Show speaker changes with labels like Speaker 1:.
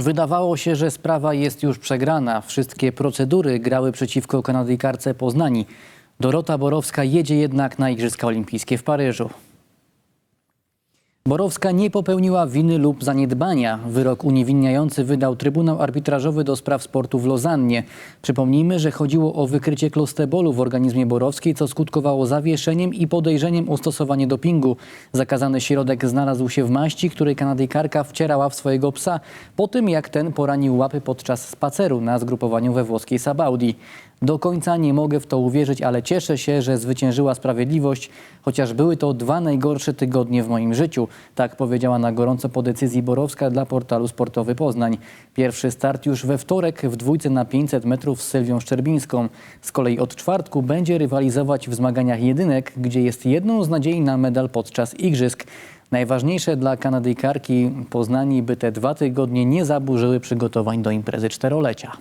Speaker 1: Wydawało się, że sprawa jest już przegrana. Wszystkie procedury grały przeciwko Kanadyjkarce Poznani. Dorota Borowska jedzie jednak na Igrzyska Olimpijskie w Paryżu. Borowska nie popełniła winy lub zaniedbania. Wyrok uniewinniający wydał Trybunał Arbitrażowy do spraw sportu w Lozannie. Przypomnijmy, że chodziło o wykrycie klostebolu w organizmie Borowskiej, co skutkowało zawieszeniem i podejrzeniem o stosowanie dopingu. Zakazany środek znalazł się w maści, której Kanadyjkarka wcierała w swojego psa, po tym jak ten poranił łapy podczas spaceru na zgrupowaniu we włoskiej Sabaudi. Do końca nie mogę w to uwierzyć, ale cieszę się, że zwyciężyła sprawiedliwość, chociaż były to dwa najgorsze tygodnie w moim życiu. Tak powiedziała na gorąco po decyzji Borowska dla portalu Sportowy Poznań. Pierwszy start już we wtorek w dwójce na 500 metrów z Sylwią Szczerbińską. Z kolei od czwartku będzie rywalizować w zmaganiach jedynek, gdzie jest jedną z nadziei na medal podczas igrzysk. Najważniejsze dla Kanadyjkarki Poznani, by te dwa tygodnie nie zaburzyły przygotowań do imprezy czterolecia.